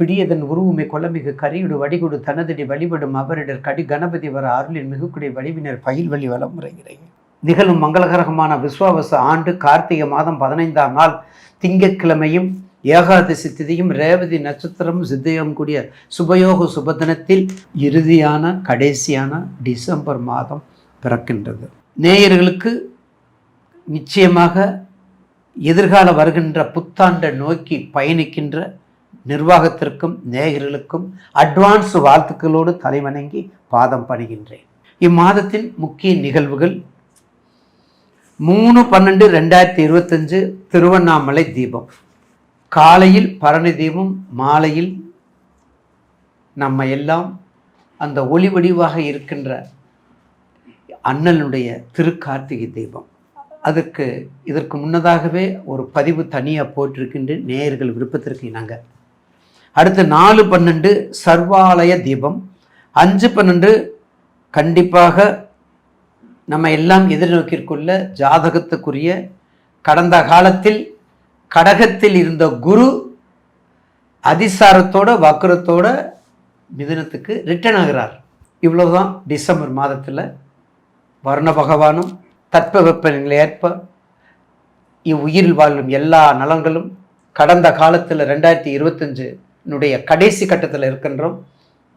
பிடியதன் உருவுமை கொலமிகு கரியுடு வடிகுடு தனதடி வழிபடும் அவரிடர் கடி கணபதி வர அருளின் மிகுக்குடி வடிவினர் பயில் வழி வலம் முறைகிறேன் நிகழும் மங்களகரகமான விஸ்வாவச ஆண்டு கார்த்திகை மாதம் பதினைந்தாம் நாள் திங்கட்கிழமையும் ஏகாதசி திதியும் ரேவதி நட்சத்திரம் சித்தியம் கூடிய சுபயோக சுபதினத்தில் இறுதியான கடைசியான டிசம்பர் மாதம் பிறக்கின்றது. நேயர்களுக்கு நிச்சயமாக எதிர்கால வருகின்ற புத்தாண்டை நோக்கி பயணிக்கின்ற நிர்வாகத்திற்கும் நேயர்களுக்கும் அட்வான்ஸ் வாழ்த்துக்களோடு தலைவணங்கி பாதம் பணிகின்றேன். இம்மாதத்தின் முக்கிய நிகழ்வுகள் மூணு பன்னெண்டு ரெண்டாயிரத்தி இருபத்தஞ்சு திருவண்ணாமலை தீபம். காலையில் பரணி தீபம் மாலையில் நம்ம எல்லாம் அந்த ஒளி வடிவாக இருக்கின்ற அண்ணனுடைய திருக்கார்த்திகை தீபம். அதற்கு இதற்கு முன்னதாகவே ஒரு பதிவு தனியாக போட்டிருக்கின்ற நேயர்கள் விருப்பத்திற்கு இணங்க. அடுத்து நாலு பன்னெண்டு சர்வாலய தீபம். அஞ்சு பன்னெண்டு கண்டிப்பாக நம்ம எல்லாம் எதிர்நோக்கிற்குள்ள ஜாதகத்துக்குரிய கடந்த காலத்தில் கடகத்தில் இருந்த குரு அதிசாரத்தோட வக்கரத்தோட மிதுனத்துக்கு ரிட்டர்ன் ஆகிறார். இவ்வளோதான் டிசம்பர் மாதத்தில் வர்ண பகவானும் தட்பவெப்பநிலை ஏற்ப இவ்வுயிரில் வாழும் எல்லா நலங்களும் கடந்த காலத்தில் ரெண்டாயிரத்தி இருபத்தஞ்சு நம்முடைய கடைசி கட்டத்தில் இருக்கின்றோம்.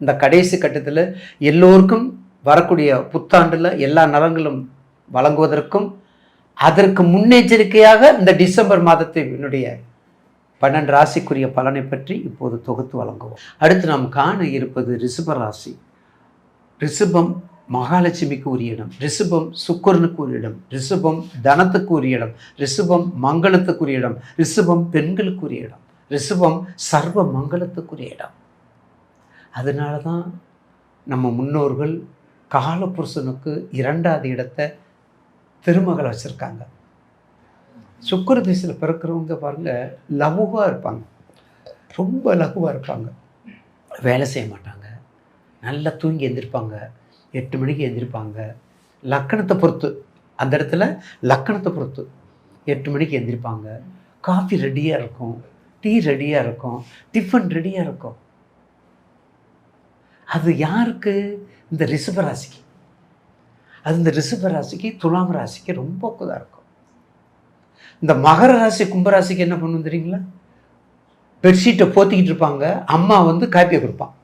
இந்த கடைசி கட்டத்தில் எல்லோருக்கும் வரக்கூடிய புத்தாண்டில் எல்லா நலங்களும் வழங்குவதற்கும் அதற்கு முன்னெச்சரிக்கையாக இந்த டிசம்பர் மாதத்தினுடைய பன்னெண்டு ராசிக்குரிய பலனை பற்றி இப்போது தொகுத்து வழங்குவோம். அடுத்து நாம் காண இருப்பது ரிஷப ராசி. ரிஷபம் மகாலட்சுமிக்கு உரிய இடம். ரிஷபம் சுக்கரனுக்கு உரிய இடம். ரிஷபம் தனத்துக்கு உரிய இடம். ரிஷபம் மங்களத்துக்குரிய இடம். ரிஷபம் பெண்களுக்குரிய இடம். ரிஷபம் சர்வ மங்களத்துக்குரிய இடம். அதனால தான் நம்ம முன்னோர்கள் காலபுருஷனுக்கு இரண்டாவது இடத்தை திருமகள் வச்சுருக்காங்க. சுக்கர திசையில் பிறக்கிறவங்க பாருங்கள் லகுவாக இருப்பாங்க. ரொம்ப லகுவாக இருப்பாங்க. வேலை செய்ய மாட்டாங்க. நல்லா தூங்கி எந்திருப்பாங்க. எட்டு மணிக்கு எழுந்திருப்பாங்க லக்கணத்தை பொறுத்து அந்த இடத்துல லக்கணத்தை பொறுத்து எட்டு மணிக்கு எந்திரிப்பாங்க. காஃபி ரெடியாக இருக்கும். டீ ரெடியாக இருக்கும். டிஃபன் ரெடியாக இருக்கும். அது யாருக்கு? இந்த ரிஷபராசிக்கு அது இந்த ரிஷபராசிக்கு துலாம் ராசிக்கு ரொம்ப இதாக இருக்கும். இந்த மகர ராசி கும்பராசிக்கு என்ன பண்ணும் தெரியுங்களா? பெட்ஷீட்டை போத்திக்கிட்டு இருப்பாங்க. அம்மா வந்து காப்பியை கொடுப்பான்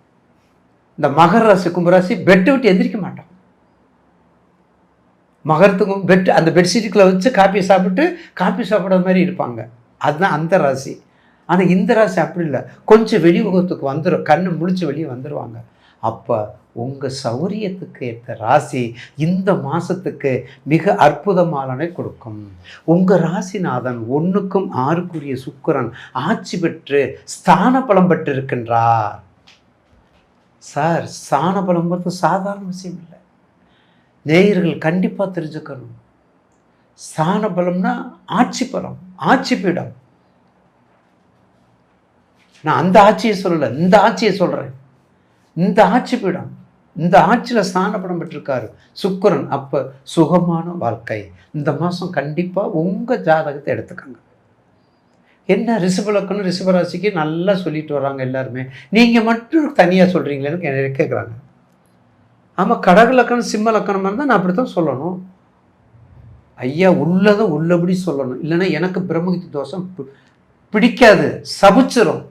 இந்த மகர ராசி கும்பராசி பெட்டை விட்டு எந்திரிக்க மாட்டான். மகரத்துக்கும் பெட் அந்த பெட்ஷீட்டுக்குள்ளே வச்சு காப்பி சாப்பிட்டு காப்பி சாப்பிட்ற மாதிரி இருப்பாங்க. அதுதான் அந்த ராசி. ஆனால் இந்த ராசி அப்படி இல்லை. கொஞ்சம் வெளிமுகத்துக்கு வந்துடும் கண்ணு முடிச்சு வெளியே வந்துடுவாங்க அப்போ உங்கள் சௌரியத்துக்கு ஏற்ற ராசி இந்த மாதத்துக்கு மிக அற்புதமானனை கொடுக்கும். உங்கள் ராசிநாதன் ஒன்றுக்கும் ஆறுக்குரிய சுக்கரன் ஆட்சி பெற்று ஸ்தான பலம் பெற்று இருக்கின்றார் சார் ஸ்தான பலம்ங்கிறது சாதாரண விஷயம் இல்லை. நேயர்கள் கண்டிப்பாக தெரிஞ்சுக்கணும். ஸ்தான பலம்னா ஆட்சி பலம் ஆட்சி பீடம். நான் அந்த ஆட்சியை சொல்லலை இந்த ஆட்சியை சொல்கிறேன் இந்த ஆட்சி பீடம் இந்த ஆட்சியில் ஸ்தானப்படம் பெற்றிருக்காரு சுக்கரன். அப்போ சுகமான வாழ்க்கை. இந்த மாதம் கண்டிப்பாக உங்கள் ஜாதகத்தை எடுத்துக்கோங்க. என்ன ரிஷபலக்கணம் ரிஷபராசிக்கு நல்லா சொல்லிட்டு வராங்க எல்லாருமே. நீங்கள் மட்டும் தனியாக சொல்கிறீங்களேன்னு என்ன கேட்குறாங்க ஆமாம் கடகலக்கணம் சிம்ம லக்கணமாக இருந்தால் நான் அப்படி தான் சொல்லணும். ஐயா உள்ளதை உள்ளபடி சொல்லணும். இல்லைன்னா எனக்கு பிரம்மகித்து தோஷம் பிடிக்காது. சபிச்சிரும்.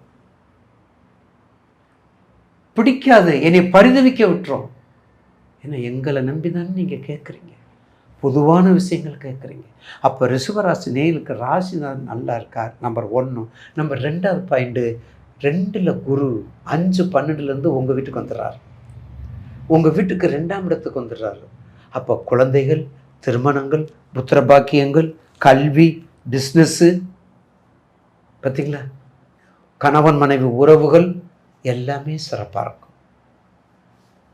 பிடிக்காது. என்னை பரிதவிக்க விட்டுரும். ஏன்னா எங்களை நம்பி தானே நீங்கள் கேட்குறீங்க பொதுவான விஷயங்கள் கேட்குறீங்க அப்போ ரிஷபராசி நேயலுக்கு ராசிநாதன் நல்லா இருக்கார். நம்பர் ஒன்று நம்பர் ரெண்டாவது பாயிண்ட்டு ரெண்டில் குரு அஞ்சு பன்னெண்டுலேருந்து உங்கள் வீட்டுக்கு வந்துடுறார். உங்கள் வீட்டுக்கு ரெண்டாம் இடத்துக்கு வந்துடுறாரு. அப்போ குழந்தைகள் திருமணங்கள் புத்திர பாக்கியங்கள் கல்வி பிஸ்னஸ்ஸு பார்த்தீங்களா கணவன் மனைவி உறவுகள் எல்லாமே சிறப்பாக இருக்கும்.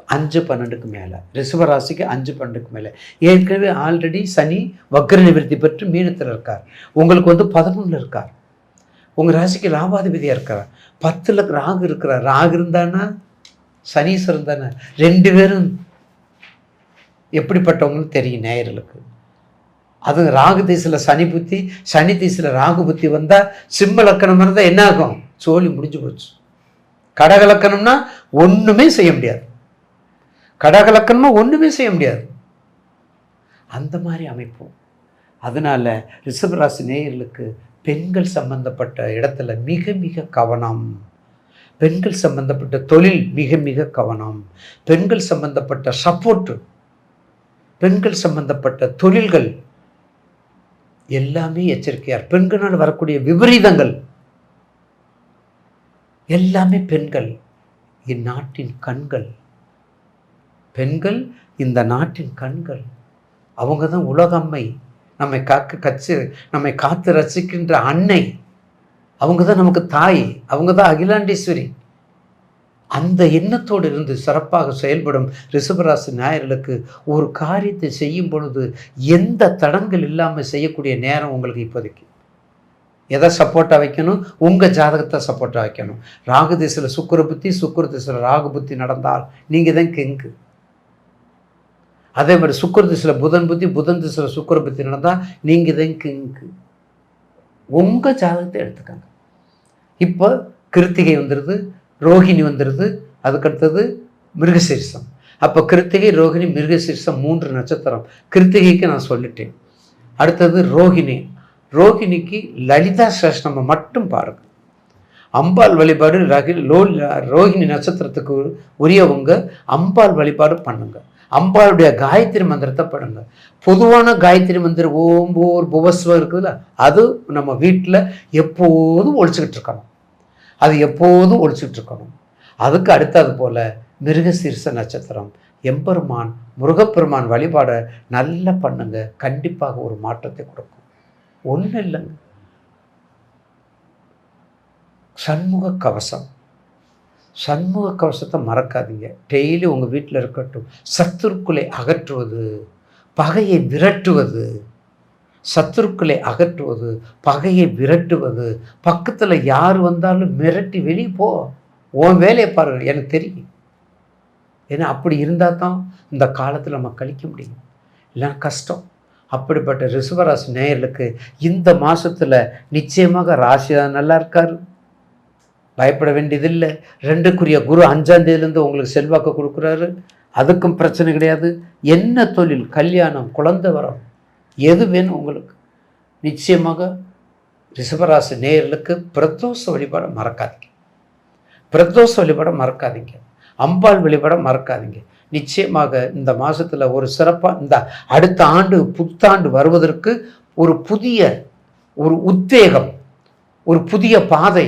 அஞ்சு பன்னெண்டுக்கு மேலே. ரிஷபராசிக்கு அஞ்சு பன்னெண்டுக்கு மேலே. ஏற்கனவே ஆல்ரெடி சனி வக்ர நிவர்த்தி பெற்று மீனத்தில் இருக்கார். உங்களுக்கு வந்து பதினொன்று இருக்கார். உங்கள் ராசிக்கு லாபாதிபதியாக இருக்கார் பத்தில் ராகு இருக்கிறார். ராகு இருந்தானா? சனீஸ்வரன் தானே. ரெண்டு பேரும் எப்படிப்பட்டவங்கன்னு தெரியும் நேயர்களுக்கு. அது ராகு திசையில் சனி புத்தி சனி திசையில் ராகு புத்தி வந்தால் சிம்ம லக்கணம் இருந்தால் என்ன ஆகும்? சோழி முடிஞ்சு போச்சு. கடகலக்கணம்னா ஒன்றுமே செய்ய முடியாது. கடகலக்கணமா ஒன்றுமே செய்ய முடியாது. அந்த மாதிரி அமைப்போம் அதனால் ரிஷபராசி நேயர்களுக்கு பெண்கள் சம்பந்தப்பட்ட இடத்துல மிக மிக கவனம். பெண்கள் சம்பந்தப்பட்ட தொழில் மிக மிக கவனம். பெண்கள் சம்பந்தப்பட்ட சப்போர்ட்டு பெண்கள் சம்பந்தப்பட்ட தொழில்கள் எல்லாமே எச்சரிக்கையார் பெண்களால் வரக்கூடிய விபரீதங்கள் எல்லாமே பெண்கள். இந்நாட்டின் கண்கள். பெண்கள் இந்த நாட்டின் கண்கள். அவங்க தான் உலகம்மை. நம்மை காக்க கச்சு நம்மை காத்து ரசிக்கின்ற அன்னை. அவங்க தான் நமக்கு தாய். அவங்க தான் அகிலாண்டேஸ்வரி. அந்த எண்ணத்தோடு இருந்து சிறப்பாக செயல்படும் ரிஷபராசி ஞாயிறர்களுக்கு ஒரு காரியத்தை செய்யும் பொழுது எந்த தடங்கள் இல்லாமல் செய்யக்கூடிய நேரம் உங்களுக்கு இப்போதைக்கு? எதை சப்போர்ட்டாக வைக்கணும்? உங்கள் ஜாதகத்தை சப்போர்ட்டாக வைக்கணும். ராகு திசையில் சுக்கர புத்தி சுக்கர திசையில் ராகு புத்தி நடந்தால் நீங்கள் தான் கெங்கு அதே மாதிரி சுக்கர திசையில் புதன் புத்தி புதன் திசையில் சுக்கர புத்தி நடந்தால் நீங்கள் தான் கெங்கு உங்கள் ஜாதகத்தை எடுத்துக்கோங்க. இப்போ கிருத்திகை வந்துடுது ரோஹிணி வந்துடுது அதுக்கடுத்தது மிருகசீரிசம். அப்போ கிருத்திகை ரோகிணி மிருகசீரிசம் மூன்று நட்சத்திரம். கிருத்திகைக்கு நான் சொல்லிட்டேன். அடுத்தது ரோஹிணி. ரோகிணிக்கு லலிதா சேஷ்ணமம் மட்டும் பாருங்க. அம்பாள் வழிபாடு ரகி லோ ரோஹிணி நட்சத்திரத்துக்கு உரியவங்க அம்பாள் வழிபாடு பண்ணுங்க. அம்பாளுடைய காயத்ரி மந்திரத்தை படுங்க. பொதுவான காயத்ரி மந்திரம் ஓம் போர் புவஸ்வம் இருக்குதுல்ல அது நம்ம வீட்டில் எப்போதும் ஒழிச்சுக்கிட்டு இருக்கணும். அது எப்போதும் ஒழிச்சுக்கிட்டு இருக்கணும். அதுக்கு அடுத்தது போல் மிருகசீர்ச நட்சத்திரம் எம்பெருமான் முருகப்பெருமான் வழிபாடை நல்லா பண்ணுங்க. கண்டிப்பாக ஒரு மாற்றத்தை கொடுக்கும். ஒன்றும் இல்லைங்க சண்முக கவசம். சண்முக கவசத்தை மறக்காதீங்க. டெய்லி உங்கள் வீட்டில் இருக்கட்டும். சத்துருக்களை அகற்றுவது பகையை விரட்டுவது சத்துருக்களை அகற்றுவது பகையை விரட்டுவது. பக்கத்தில் யார் வந்தாலும் மிரட்டி வெளியே போ. உன் வேலையை பாருங்கள் எனக்கு தெரியும். ஏன்னா அப்படி இருந்தால் தான் இந்த காலத்தில் நம்ம கழிக்க முடியும். இல்லைன்னா கஷ்டம். அப்படிப்பட்ட ரிஷபராசி நேயர்களுக்கு இந்த மாதத்தில் நிச்சயமாக ராசி நல்லா இருக்கார். பயப்பட வேண்டியதில்லை. ரெண்டுக்குரிய குரு அஞ்சாந்தேதிலேருந்து உங்களுக்கு செல்வாக்கு கொடுக்குறாரு. அதுக்கும் பிரச்சனை கிடையாது. என்ன தொழில்? கல்யாணம் குழந்தை வரம் எது வேணும் உங்களுக்கு? நிச்சயமாக ரிஷபராசி நேயர்களுக்கு பிரதோஷ வழிபாட மறக்காதீங்க. பிரதோஷ வழிபாடை மறக்காதீங்க. அம்பாள் வழிபாடை மறக்காதீங்க. நிச்சயமாக இந்த மாதத்தில் ஒரு சிறப்பாக இந்த அடுத்த ஆண்டு புத்தாண்டு வருவதற்கு ஒரு புதிய ஒரு உத்வேகம் ஒரு புதிய பாதை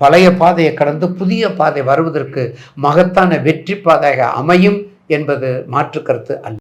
பழைய பாதையை கடந்து புதிய பாதை வருவதற்கு மகத்தான வெற்றி பாதையாக அமையும் என்பது மாற்று கருத்து அல்ல.